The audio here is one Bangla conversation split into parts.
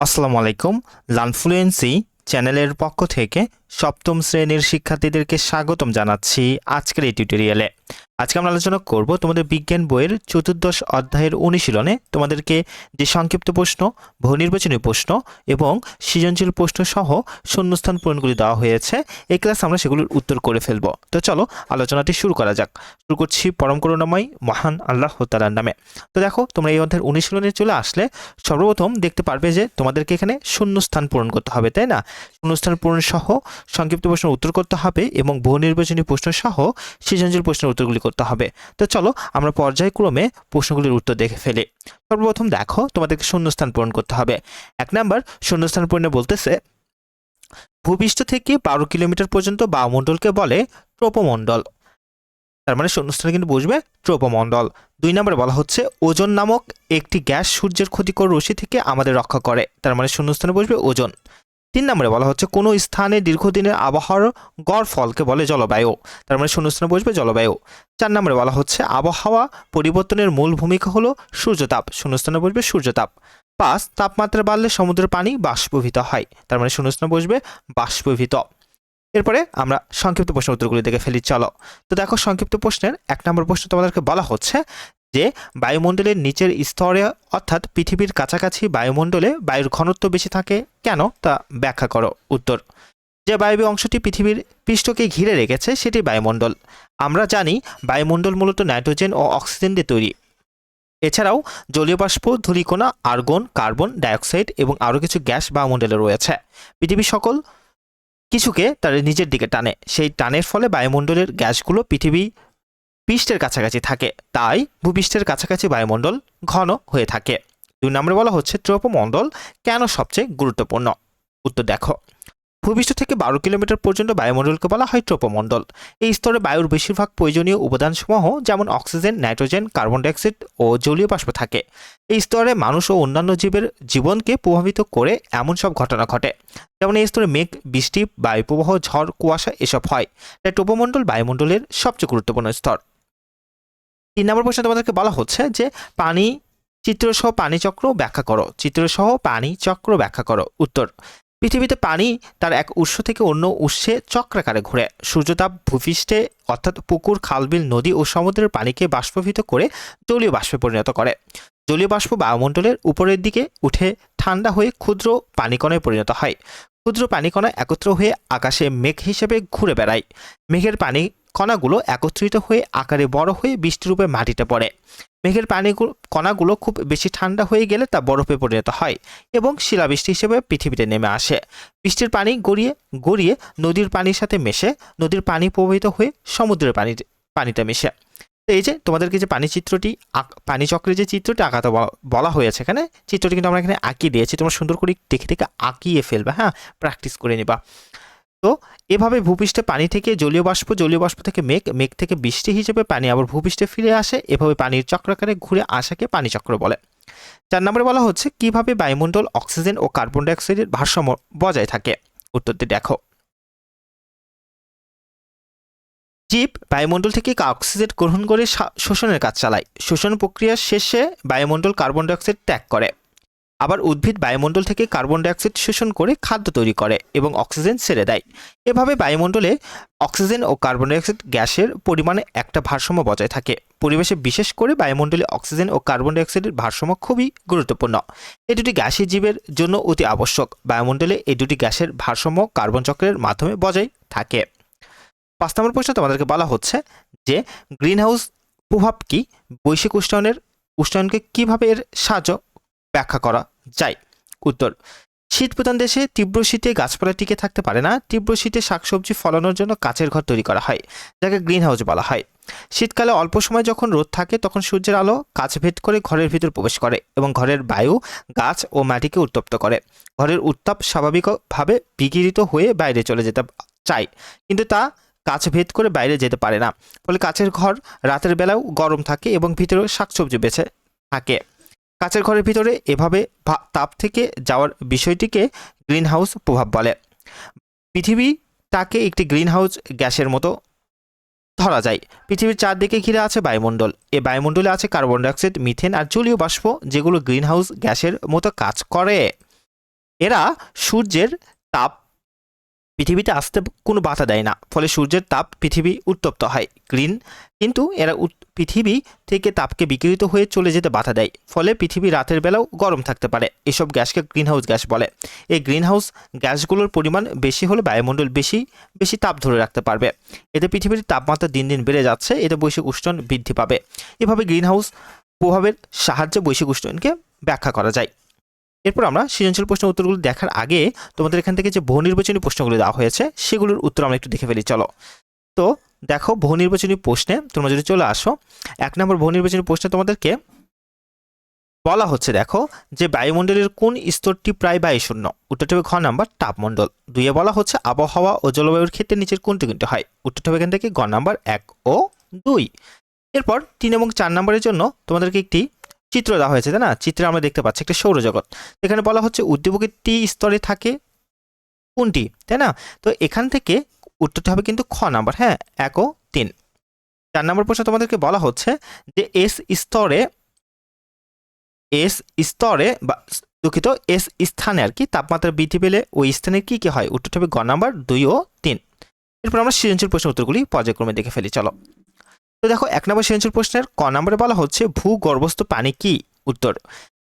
আসসালামু আলাইকুম লানফ্লুয়েন্সি চ্যানেলের পক্ষ থেকে সপ্তম শ্রেণির শিক্ষার্থীদেরকে স্বাগতম জানাচ্ছি আজকের এই টিউটোরিয়ালে আজকে আমরা আলোচনা করব তোমাদের বিজ্ঞান বইয়ের চতুর্দশ অধ্যায়ের অনুশীলনে তোমাদেরকে যে সংক্ষিপ্ত প্রশ্ন বহু নির্বাচনী প্রশ্ন এবং সৃজনশীল প্রশ্ন সহ শূন্যস্থান পূরণগুলি দেওয়া হয়েছে, এই ক্লাস আমরা সেগুলির উত্তর করে ফেলব। তো চলো আলোচনাটি শুরু করা যাক। শুরু করছি পরম করুণাময় মহান আল্লাহ তালার নামে। তো দেখো, তোমরা এই অধ্যায়ের অনুশীলনে চলে আসলে সর্বপ্রথম দেখতে পারবে যে তোমাদেরকে এখানে শূন্যস্থান পূরণ করতে হবে, তাই না? শূন্যস্থান পূরণ সহ সংক্ষিপ্ত প্রশ্নের উত্তর করতে হবে এবং বহু নির্বাচনী প্রশ্ন সহ সৃজনশীল প্রশ্নের উত্তরগুলি করতে হবে। তো চলো আমরা পর্যায়ক্রমে প্রশ্নগুলির উত্তর দেখে ফেলি। সর্বপ্রথম দেখো, তোমাদেরকে শূন্যস্থান পূরণ করতে হবে। এক নাম্বার, শূন্যস্থান পূরণে বলতেছে, ভূপৃষ্ঠ থেকে বারো কিলোমিটার পর্যন্ত বায়ুমণ্ডলকে বলে ট্রোপোমণ্ডল। তার মানে শূন্যস্থানে কিন্তু বুঝবে ট্রোপোমণ্ডল। দুই নম্বরে বলা হচ্ছে, ওজন নামক একটি গ্যাস সূর্যের ক্ষতিকর রশ্মি থেকে আমাদের রক্ষা করে। তার মানে শূন্যস্থানে বুঝবে ওজন। তিন নম্বরে বলা হচ্ছে, কোনো স্থানে দীর্ঘদিনের আবহাওয়ার গড় ফলকে বলে জলবায়ু। তার মানে শূন্য শূন্যস্থানে বসবে জলবায়ু। চার নম্বরে বলা হচ্ছে, আবহাওয়া পরিবর্তনের মূল ভূমিকা হলো সূর্যতাপ। শূন্যস্থানে বসবে সূর্যতাপ। পাঁচ, তাপমাত্রা বাড়লে সমুদ্রের পানি বাষ্পীভূত হয়। তার মানে শূন্য শূন্যস্থানে বসবে বাষ্পীভূত। এরপরে আমরা সংক্ষিপ্ত প্রশ্ন উত্তরগুলি দেখে ফেলি, চলো। তো দেখো, সংক্ষিপ্ত প্রশ্নের এক নম্বর প্রশ্ন তোমাদেরকে বলা হচ্ছে যে বায়ুমণ্ডলের নিচের স্তরে অর্থাৎ পৃথিবীর কাছাকাছি বায়ুমণ্ডলে বায়ুর ঘনত্ব বেশি থাকে, কেন তা ব্যাখ্যা করো। উত্তর, যে বায়বীয় অংশটি পৃথিবীর পৃষ্ঠকে ঘিরে রেখেছে, সেটি বায়ুমণ্ডল। আমরা জানি বায়ুমণ্ডল মূলত নাইট্রোজেন ও অক্সিজেন দিয়ে তৈরি। এছাড়াও জলীয় বাষ্প, ধূলিকণা, আর্গন, কার্বন ডাইঅক্সাইড এবং আরও কিছু গ্যাস বায়ুমণ্ডলে রয়েছে। পৃথিবীর সকল কিছুকে তার নিজের দিকে টানে। সেই টানের ফলে বায়ুমণ্ডলের গ্যাসগুলো পৃথিবী পৃষ্ঠের কাছাকাছি থাকে। তাই ভূপৃষ্ঠের কাছাকাছি বায়ুমণ্ডল ঘন হয়ে থাকে। দুই নম্বরে বলা হচ্ছে ট্রোপোমণ্ডল কেন সবচেয়ে গুরুত্বপূর্ণ? উত্তর দেখো। ভূপৃষ্ঠ থেকে বারো কিলোমিটার পর্যন্ত বায়ুমণ্ডলকে বলা হয় ট্রোপোমণ্ডল এই স্তরে বায়ুর বেশিরভাগ প্রয়োজনীয় উপাদানসমূহ যেমন অক্সিজেন, নাইট্রোজেন, কার্বন ডাইঅক্সাইড ও জলীয় বাষ্প থাকে। এই স্তরে মানুষ ও অন্যান্য জীবের জীবনকে প্রভাবিত করে এমন সব ঘটনা ঘটে। যেমন এই স্তরে মেঘ, বৃষ্টি, বায়ুপ্রবাহ, ঝড়, কুয়াশা এসব হয়। তাই ট্রোপোমণ্ডল বায়ুমণ্ডলের সবচেয়ে গুরুত্বপূর্ণ স্তর। তিন নম্বর প্রশ্নে তোমাদেরকে বলা হচ্ছে যে পানি চিত্রসহ পানি চক্র ব্যাখ্যা করো। চিত্রসহ পানি চক্র ব্যাখ্যা করো। উত্তর, পৃথিবীতে পানি তার এক উৎস থেকে অন্য উৎসে চক্রাকারে ঘুরে। সূর্যতাপ ভূপৃষ্ঠে, অর্থাৎ পুকুর, খালবিল, নদী ও সমুদ্রের পানিকে বাষ্পীভূত করে জলীয় বাষ্পে পরিণত করে। জলীয় বাষ্প বায়ুমণ্ডলের উপরের দিকে উঠে ঠান্ডা হয়ে ক্ষুদ্র পানিকণে পরিণত হয়। ক্ষুদ্র পানিকণা একত্র হয়ে আকাশে মেঘ হিসেবে ঘুরে বেড়ায়। মেঘের পানি কণাগুলো একত্রিত হয়ে আকারে বড় হয়ে বৃষ্টিরূপে মাটিতে পড়ে। মেঘের পানিগুলো কণাগুলো খুব বেশি ঠান্ডা হয়ে গেলে তা বরফে পরিণত হয় এবং শিলাবৃষ্টি হিসেবে পৃথিবীতে নেমে আসে। বৃষ্টির পানি গড়িয়ে গড়িয়ে নদীর পানির সাথে মেশে, নদীর পানি প্রবাহিত হয়ে সমুদ্রের পানি পানিতে মেশে। তো এই যে তোমাদেরকে যে পানি চিত্রটি আঁক- পানি চক্রের যে চিত্রটি আঁকাতে বলা- হয়েছে এখানে, চিত্রটি কিন্তু আমরা এখানে আঁকিয়ে দিয়েছি। তোমরা সুন্দর করে দেখে দেখে আঁকিয়ে ফেলবে হ্যাঁ? প্র্যাকটিস করে নিবা। তো এভাবে ভূপৃষ্ঠে পানি থেকে জলীয় বাষ্প জলীয় বাষ্প থেকে মেঘ মেঘ থেকে বৃষ্টি হিসেবে পানি আবার ভূপৃষ্ঠে ফিরে আসে। এভাবে পানির চক্রাকারে ঘুরে আসাকে পানি চক্র বলে। চার নম্বরে বলা হচ্ছে, কীভাবে বায়ুমণ্ডল অক্সিজেন ও কার্বন ডাইঅক্সাইডের ভারসাম্য বজায় থাকে? উত্তরটি দেখো। জীব বায়ুমণ্ডল থেকে অক্সিজেন গ্রহণ করে শোষণের কাজ চালায়। শোষণ প্রক্রিয়ার শেষে বায়ুমণ্ডল কার্বন ডাইঅক্সাইড ত্যাগ করে। আবার উদ্ভিদ বায়ুমণ্ডল থেকে কার্বন ডাইঅক্সাইড শোষণ করে খাদ্য তৈরি করে এবং অক্সিজেন ছেড়ে দেয়। এভাবে বায়ুমণ্ডলে অক্সিজেন ও কার্বন ডাইঅক্সাইড গ্যাসের পরিমাণে একটা ভারসাম্য বজায় থাকে। পরিবেশে বিশেষ করে বায়ুমণ্ডলে অক্সিজেন ও কার্বন ডাইঅক্সাইডের ভারসাম্য খুবই গুরুত্বপূর্ণ। এই দুটি গ্যাসই জীবের জন্য অতি আবশ্যক। বায়ুমণ্ডলে এই দুটি গ্যাসের ভারসাম্য কার্বন চক্রের মাধ্যমে বজায় থাকে। পাঁচ নম্বর প্রশ্ন তোমাদেরকে বলা হচ্ছে যে গ্রিনহাউস প্রভাব কি, বৈশ্বিক উষ্ণায়নের, উষ্ণায়নকে কীভাবে এর সাহায্য ব্যাখ্যা করা যায়? উত্তর, শীত প্রধান দেশে তীব্র শীতে গাছপালা টিকে থাকতে পারে না, তীব্র শীতে শাকসবজি ফলানোর জন্য কাচের ঘর তৈরি করা হয়, যাকে গ্রিন হাউস বলা হয়। শীতকালে অল্প সময় যখন রোদ থাকে, তখন সূর্যের আলো কাছ ভেদ করে ঘরের ভিতর প্রবেশ করে এবং ঘরের বায়ু, গাছ ও মাটিকে উত্তপ্ত করে। ঘরের উত্তাপ স্বাভাবিকভাবে বিকিরিত হয়ে বাইরে চলে যেতে চায়। কিন্তু তা কাছ ভেদ করে বাইরে যেতে পারে না। ফলে কাছের ঘর রাতের বেলাও গরম থাকে এবং ভিতরে শাকসবজি বেছে থাকে। কাচের ঘরের ভিতরে এভাবে তাপ থেকে যাওয়ার বিষয়টিকে গ্রিন হাউস প্রভাব বলে। পৃথিবী তাকে একটি গ্রিন হাউস গ্যাসের মতো ধরা যায়। পৃথিবীর চারদিকে ঘিরে আছে বায়ুমণ্ডল। এই বায়ুমণ্ডলে আছে কার্বন ডাইঅক্সাইড, মিথেন আর জলীয় বাষ্প যেগুলো গ্রিন হাউস গ্যাসের মতো কাজ করে। এরা সূর্যের তাপ পৃথিবীতে আসতে কোনো বাধা দেয় না। ফলে সূর্যের তাপ পৃথিবী উত্তপ্ত হয় গ্রিন কিন্তু এরা পৃথিবী থেকে তাপকে বিকিরিত হয়ে চলে যেতে বাধা দেয়। ফলে পৃথিবী রাতের বেলাও গরম থাকতে পারে, এসব গ্যাসকে গ্রিনহাউস গ্যাস বলে। এই গ্রিনহাউস গ্যাসগুলোর পরিমাণ বেশি হলে বায়ুমণ্ডল বেশি বেশি তাপ ধরে রাখতে পারবে। এতে পৃথিবীর তাপমাত্রা দিন দিন বেড়ে যাচ্ছে, এতে বৈশ্বিক উষ্ণন বৃদ্ধি পাবে। এভাবে গ্রিনহাউস প্রভাবের সাহায্যে বৈশ্বিক উষ্ণায়নকে ব্যাখ্যা করা যায়। এরপর আমরা সৃজনশীল প্রশ্নের উত্তরগুলো দেখার আগে তোমাদের এখান থেকে যে বহু নির্বাচনী প্রশ্নগুলো দেওয়া হয়েছে, সেগুলোর উত্তর আমরা একটু দেখে ফেলি, চলো। তো দেখো, বহু নির্বাচনী প্রশ্নে তোমরা যদি চলে আসো, এক নম্বর বহু নির্বাচনী প্রশ্নে তোমাদেরকে বলা হচ্ছে, দেখো, যে বায়ুমণ্ডলের কোন স্তরটি প্রায় বায়ুশূন্য উত্তরটি হবে ঘ নাম্বার তাপমণ্ডল। দুইয়ে বলা হচ্ছে আবহাওয়া ও জলবায়ুর ক্ষেত্রে নিচের কোনটি কোনটি হয়, উত্তরটি হবে এখান থেকে গ নাম্বার এক ও দুই। এরপর তিন এবং চার নম্বরের জন্য তোমাদেরকে একটি চিত্র দেওয়া হয়েছে, তাই না? চিত্রে আমরা দেখতে পাচ্ছি একটা সৌরজগৎ। এখানে বলা হচ্ছে উদ্দীপকের টি স্তরে থাকে। কোনটি? তাই না? তো এখান থেকে উত্তরটা হবে কিন্তু খ নাম্বার হ্যাঁ? এক ও তিন। চার নম্বর প্রশ্ন তোমাদেরকে বলা হচ্ছে যে এস স্তরে এস স্তরে বা দুঃখিত, এস স্থানে আর কি তাপমাত্রা বৃদ্ধি পেলে ওই স্থানে কি কি হয়? উত্তরটা হবে গ নাম্বার, দুই ও তিন। এরপর আমরা সৃজনশীল প্রশ্ন উত্তরগুলি পর্যায়ক্রমে দেখে ফেলি, চলো। তো দেখো, এক নম্বর সৃজনশীল প্রশ্নের ক নম্বরে বলা হচ্ছে, ভূগর্ভস্থ পানি কি? উত্তর,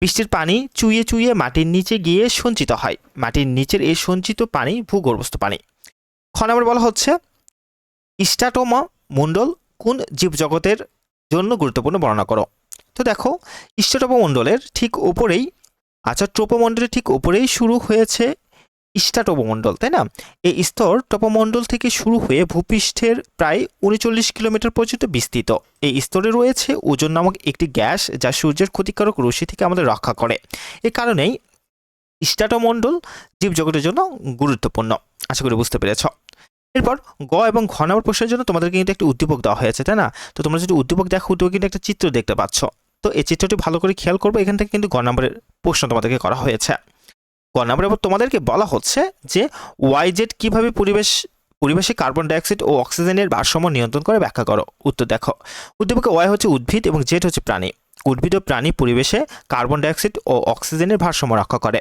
বৃষ্টির পানি চুইয়ে চুইয়ে মাটির নিচে গিয়ে সঞ্চিত হয়। মাটির নিচের এই সঞ্চিত পানি ভূগর্ভস্থ পানি। খ নম্বরে বলা হচ্ছে, স্টাটোমা মণ্ডল কোন জীবজগতের জন্য গুরুত্বপূর্ণ বর্ণনা করো? তো দেখো স্টাটোপমণ্ডলের ঠিক ওপরেই আচ্ছা ট্রোপমণ্ডলের ঠিক ওপরেই শুরু হয়েছে স্টাটোপমণ্ডল তাই না? এই স্তর টপমণ্ডল থেকে শুরু হয়ে ভূপৃষ্ঠের প্রায় উনচল্লিশ কিলোমিটার পর্যন্ত বিস্তৃত। এই স্তরে রয়েছে ওজন নামক একটি গ্যাস যা সূর্যের ক্ষতিকারক রশ্মি থেকে আমাদের রক্ষা করে। এ কারণেই স্টাটোমণ্ডল জীবজগতের জন্য গুরুত্বপূর্ণ। আশা করি বুঝতে পেরেছ। এরপর গ এবং ঘ নম্বর প্রশ্নের জন্য তোমাদেরকে কিন্তু একটি উদ্দীপক দেওয়া হয়েছে, তাই না? তো তোমরা যদি উদ্দীপক দেখো, উদ্দীপক কিন্তু একটা চিত্র দেখতে পাচ্ছ। তো এই চিত্রটি ভালো করে খেয়াল করবে, এখান থেকে কিন্তু গ নম্বরের প্রশ্ন তোমাদেরকে করা হয়েছে। ক এবার তোমাদেরকে বলা হচ্ছে যে ওয়াইজেড কীভাবে পরিবেশ, পরিবেশে কার্বন ডাইঅক্সাইড ও অক্সিজেনের ভারসাম্য নিয়ন্ত্রণ করে ব্যাখ্যা করো। উত্তর দেখো। উদ্দীপকে ওয়াই হচ্ছে উদ্ভিদ এবং জেড হচ্ছে প্রাণী। উদ্ভিদ ও প্রাণী পরিবেশে কার্বন ডাইঅক্সাইড ও অক্সিজেনের ভারসাম্য রক্ষা করে।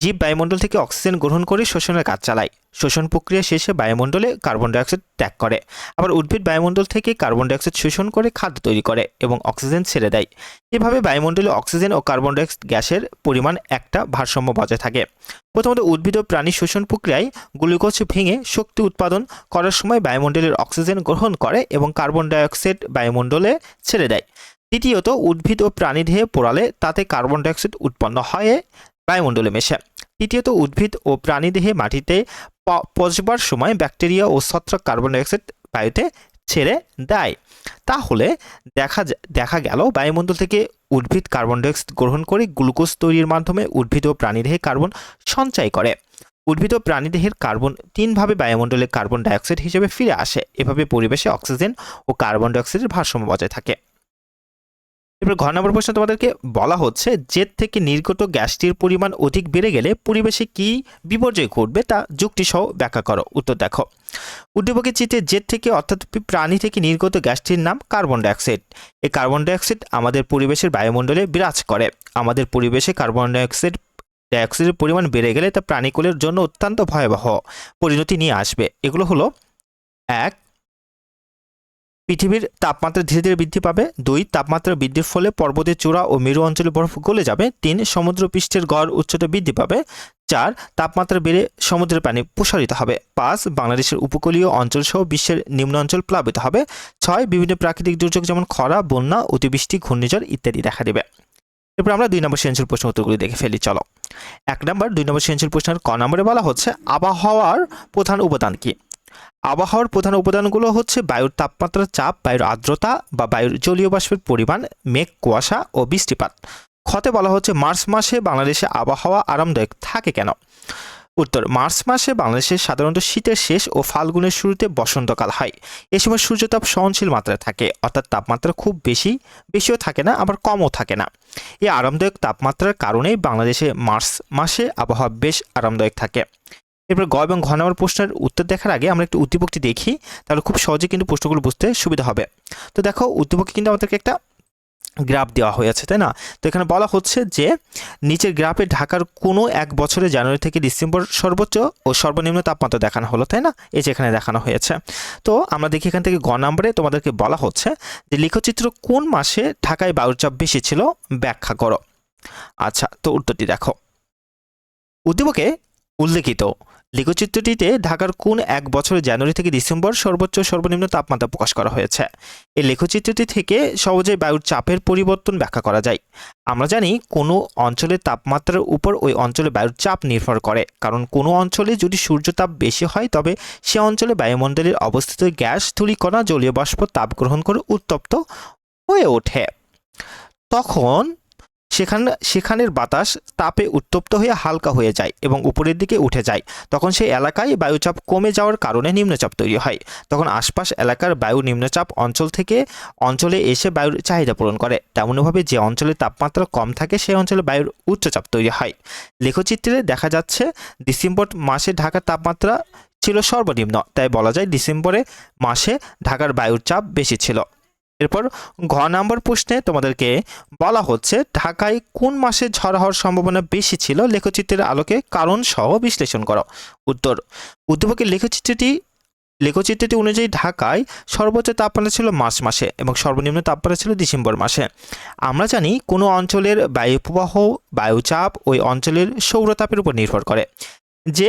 জীব বায়ুমণ্ডল থেকে অক্সিজেন গ্রহণ করে শোষণের কাজ চালায়। শোষণ প্রক্রিয়া শেষে বায়ুমণ্ডলে কার্বন ডাইঅক্সাইড ত্যাগ করে। আবার উদ্ভিদ বায়ুমণ্ডল থেকে কার্বন ডাইঅক্সাইড শোষণ করে খাদ্য তৈরি করে এবং অক্সিজেন ছেড়ে দেয়। এভাবে বায়ুমণ্ডলে অক্সিজেন ও কার্বন ডাইঅক্সাইড গ্যাসের পরিমাণ একটা ভারসাম্য বজায় থাকে। প্রথমত উদ্ভিদ ও প্রাণী শোষণ প্রক্রিয়ায় গ্লুকোজ ভেঙে শক্তি উৎপাদন করার সময় বায়ুমণ্ডলের অক্সিজেন গ্রহণ করে এবং কার্বন ডাইঅক্সাইড বায়ুমণ্ডলে ছেড়ে দেয়। দ্বিতীয়ত, উদ্ভিদ ও প্রাণী প্রাণীদেহে পোড়ালে তাতে কার্বন ডাইঅক্সাইড উৎপন্ন হয়ে বায়ুমণ্ডলে মেশে তৃতীয়ত, উদ্ভিদ ও প্রাণীদেহে মাটিতে প- পচবার সময় ব্যাকটেরিয়া ও ছত্রাক কার্বন ডাইঅক্সাইড বায়ুতে ছেড়ে দেয়। তাহলে দেখা দেখা গেল বায়ুমণ্ডল থেকে উদ্ভিদ কার্বন ডাইঅক্সাইড গ্রহণ করে গ্লুকোজ তৈরির মাধ্যমে উদ্ভিদ ও প্রাণীদেহে কার্বন সঞ্চয় করে। উদ্ভিদ ও প্রাণীদেহের কার্বন তিনভাবে বায়ুমণ্ডলে কার্বন ডাইঅক্সাইড হিসেবে ফিরে আসে। এভাবে পরিবেশে অক্সিজেন ও কার্বন ডাইঅক্সাইডের ভারসাম্য বজায় থাকে। এবার ঘ নম্বর প্রশ্ন তোমাদেরকে বলা হচ্ছে, জেদ থেকে নির্গত গ্যাসটির পরিমাণ অধিক বেড়ে গেলে পরিবেশে কি বিপর্যয় ঘটবে তা যুক্তিসহ ব্যাখ্যা করো। উত্তর দেখো। উদ্দীপকের চিত্রে জেদ থেকে অর্থাৎ প্রাণী থেকে নির্গত গ্যাসটির নাম কার্বন ডাইঅক্সাইড। এই কার্বন ডাইঅক্সাইড আমাদের পরিবেশের বায়ুমণ্ডলে বিরাজ করে। আমাদের পরিবেশে কার্বন ডাইঅক্সাইড, ডাইঅক্সাইডের পরিমাণ বেড়ে গেলে তা প্রাণীকুলের জন্য অত্যন্ত ভয়াবহ পরিণতি নিয়ে আসবে। এগুলো হলো, এক পৃথিবীর তাপমাত্রা ধীরে ধীরে বৃদ্ধি পাবে। দুই, তাপমাত্রা বৃদ্ধির ফলে পর্বতের চূড়া ও মেরু অঞ্চলে বরফ গলে যাবে। তিন সমুদ্র পৃষ্ঠের গড় উচ্চতা বৃদ্ধি পাবে। চার, তাপমাত্রা বেড়ে সমুদ্রের পানি প্রসারিত হবে। পাঁচ, বাংলাদেশের উপকূলীয় অঞ্চল সহ বিশ্বের নিম্ন অঞ্চল প্লাবিত হবে। ছয়, বিভিন্ন প্রাকৃতিক দুর্যোগ যেমন খরা, বন্যা, অতিবৃষ্টি, ঘূর্ণিঝড় ইত্যাদি দেখা দেবে। এরপর আমরা দুই নম্বর সৃজনশীল প্রশ্ন উত্তরগুলি দেখে ফেলি, চলো। এক নম্বর, দুই নম্বর সৃজনশীল প্রশ্নের ক নম্বরে বলা হচ্ছে, আবহাওয়ার প্রধান উপাদান কি? আবহাওয়ার প্রধান উপাদানগুলো হচ্ছে বায়ুর তাপমাত্রা চাপ, বায়ুর আর্দ্রতা বা বায়ুর জলীয় বাষ্পের পরিমাণ, মেঘ, কুয়াশা ও বৃষ্টিপাত। ক্ষতে বলা হচ্ছে মার্চ মাসে বাংলাদেশে আবহাওয়া আরামদায়ক থাকে কেন? উত্তর, মার্চ মাসে বাংলাদেশে সাধারণত শীতের শেষ ও ফাল্গুনের শুরুতে বসন্তকাল হয়। এ সময় সূর্যতাপ সহনশীল মাত্রায় থাকে, অর্থাৎ তাপমাত্রা খুব বেশি, বেশিও থাকে না, আবার কমও থাকে না। এই আরামদায়ক তাপমাত্রার কারণেই বাংলাদেশে মার্চ মাসে আবহাওয়া বেশ আরামদায়ক থাকে। এরপর গ এবং ঘ নম্বর প্রশ্নের উত্তর দেখার আগে আমরা একটু উদ্দীপকটি দেখি, তাহলে খুব সহজে কিন্তু প্রশ্নগুলো বুঝতে সুবিধা হবে। তো দেখো, উদ্দীপকে কিন্তু আমাদেরকে একটা গ্রাফ দেওয়া হয়েছে, তাই না? তো এখানে বলা হচ্ছে যে, নিচের গ্রাফে ঢাকার কোনো এক বছরে জানুয়ারি থেকে ডিসেম্বর সর্বোচ্চ ও সর্বনিম্ন তাপমাত্রা দেখানো হলো, তাই না? এই যে এখানে দেখানো হয়েছে। তো আমরা দেখি এখান থেকে গ নম্বরে তোমাদেরকে বলা হচ্ছে যে, লিখচিত্র কোন মাসে ঢাকায় বায়ুর চাপ বেশি ছিল? ব্যাখ্যা করো। আচ্ছা তো উত্তরটি দেখো। উদ্দীপকে উল্লেখিত লিখচিত্রটিতে ঢাকার কোন এক বছরের জানুয়ারি থেকে ডিসেম্বর সর্বোচ্চ সর্বনিম্ন তাপমাত্রা প্রকাশ করা হয়েছে। এই লেখচিত্রটি থেকে সহজেই বায়ুর চাপের পরিবর্তন ব্যাখ্যা করা যায়। আমরা জানি কোনো অঞ্চলের তাপমাত্রার উপর ওই অঞ্চলে বায়ুর চাপ নির্ভর করে, কারণ কোনো অঞ্চলে যদি সূর্যতাপ বেশি হয়, তবে সে অঞ্চলে বায়ুমণ্ডলের অবস্থিত গ্যাস, ধূলিকণা, জলীয় বাষ্প, তাপ গ্রহণ করে উত্তপ্ত হয়ে ওঠে। তখন সেখান, সেখানের বাতাস তাপে উত্তপ্ত হয়ে হালকা হয়ে যায় এবং উপরের দিকে উঠে যায়। তখন সেই এলাকায় বায়ুচাপ কমে যাওয়ার কারণে নিম্নচাপ তৈরি হয়। তখন আশপাশ এলাকার বায়ু নিম্নচাপ অঞ্চল থেকে অঞ্চলে এসে বায়ুর চাহিদা পূরণ করে। তেমনভাবে যে অঞ্চলে তাপমাত্রা কম থাকে সেই অঞ্চলে বায়ুর উচ্চচাপ তৈরি হয়। লেখচিত্রে দেখা যাচ্ছে, ডিসেম্বর মাসে ঢাকার তাপমাত্রা ছিল সর্বনিম্ন, তাই বলা যায় ডিসেম্বরে মাসে ঢাকার বায়ুর চাপ বেশি ছিল। এরপর ঘ নাম্বার প্রশ্নে তোমাদেরকে বলা হচ্ছে, ঢাকায় কোন মাসে ঝড় হওয়ার সম্ভাবনা বেশি ছিল? লেখচিত্রের আলোকে কারণ সহ বিশ্লেষণ করো। উত্তর, উদ্দীপকের লেখচিত্রটি লেখচিত্রটি অনুযায়ী ঢাকায় সর্বোচ্চ তাপমাত্রা ছিল মার্চ মাসে এবং সর্বনিম্ন তাপমাত্রা ছিল ডিসেম্বর মাসে। আমরা জানি কোনো অঞ্চলের বায়ু প্রবাহ বায়ুচাপ ওই অঞ্চলের সৌরতাপের উপর নির্ভর করে। যে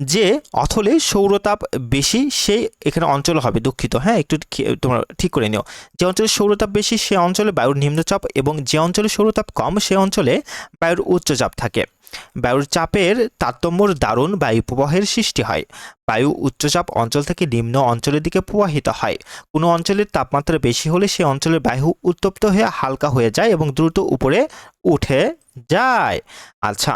যে অথলে সৌরতাপ বেশি সেই এখানে অঞ্চল হবে, দুঃখিত। হ্যাঁ একটু তোমরা ঠিক করে নিও। যে অঞ্চলে সৌরতাপ বেশি, সে অঞ্চলে বায়ুর নিম্নচাপ এবং যে অঞ্চলে সৌরতাপ কম, সে অঞ্চলে বায়ুর উচ্চচাপ থাকে। বায়ুর চাপের তারতম্যর দারুণ বায়ু প্রবাহের সৃষ্টি হয়। বায়ু উচ্চচাপ অঞ্চল থেকে নিম্ন অঞ্চলের দিকে প্রবাহিত হয়। কোনো অঞ্চলের তাপমাত্রা বেশি হলে সে অঞ্চলের বায়ু উত্তপ্ত হয়ে হালকা হয়ে যায় এবং দ্রুত উপরে উঠে যায়। আচ্ছা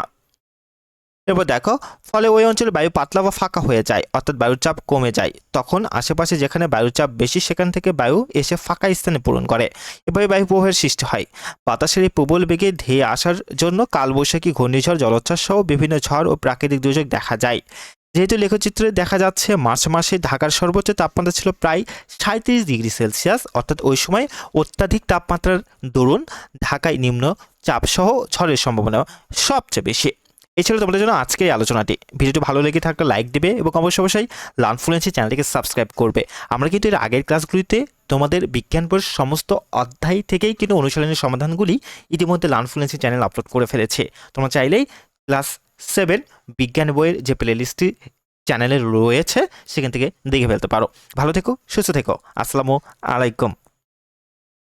এবার দেখো, ফলে ওই অঞ্চলে বায়ু পাতলা বা ফাঁকা হয়ে যায়, অর্থাৎ বায়ুর চাপ কমে যায়। তখন আশেপাশে যেখানে বায়ুর চাপ বেশি, সেখান থেকে বায়ু এসে ফাঁকা স্থানে পূরণ করে। এভাবে বায়ু প্রবাহের সৃষ্টি হয়। বাতাসের এই প্রবল বেগে ধেয়ে আসার জন্য কালবৈশাখী, ঘূর্ণিঝড় জলোচ্ছ্বাস সহ বিভিন্ন ঝড় ও প্রাকৃতিক দুর্যোগ দেখা যায়। যেহেতু লেখচিত্রে দেখা যাচ্ছে মার্চ মাসে ঢাকার সর্বোচ্চ তাপমাত্রা ছিল প্রায় সাঁত্রিশ ডিগ্রি সেলসিয়াস, অর্থাৎ ওই সময় অত্যাধিক তাপমাত্রার দরুন ঢাকায় নিম্ন চাপসহ ঝড়ের সম্ভাবনা সবচেয়ে বেশি। এই ছিল তোমাদের জন্য আজকের এই আলোচনাটি। ভিডিওটি ভালো লেগে থাকলে লাইক দেবে এবং অবশ্যই অবশ্যই লার্নফ্লুয়েন্সি চ্যানেলটিকে সাবস্ক্রাইব করবে। আমরা কিন্তু এর আগের ক্লাসগুলিতে তোমাদের বিজ্ঞান বইয়ের সমস্ত অধ্যায় থেকেই কিন্তু অনুশীলনের সমাধানগুলি ইতিমধ্যে লার্নফ্লুয়েন্সি চ্যানেল আপলোড করে ফেলেছে। তোমরা চাইলেই ক্লাস সেভেন বিজ্ঞান বইয়ের যে প্লেলিস্টটি চ্যানেলে রয়েছে, সেখান থেকে দেখে ফেলতে পারো। ভালো থেকো, সুস্থ থেকো। আসসালামু আলাইকুম।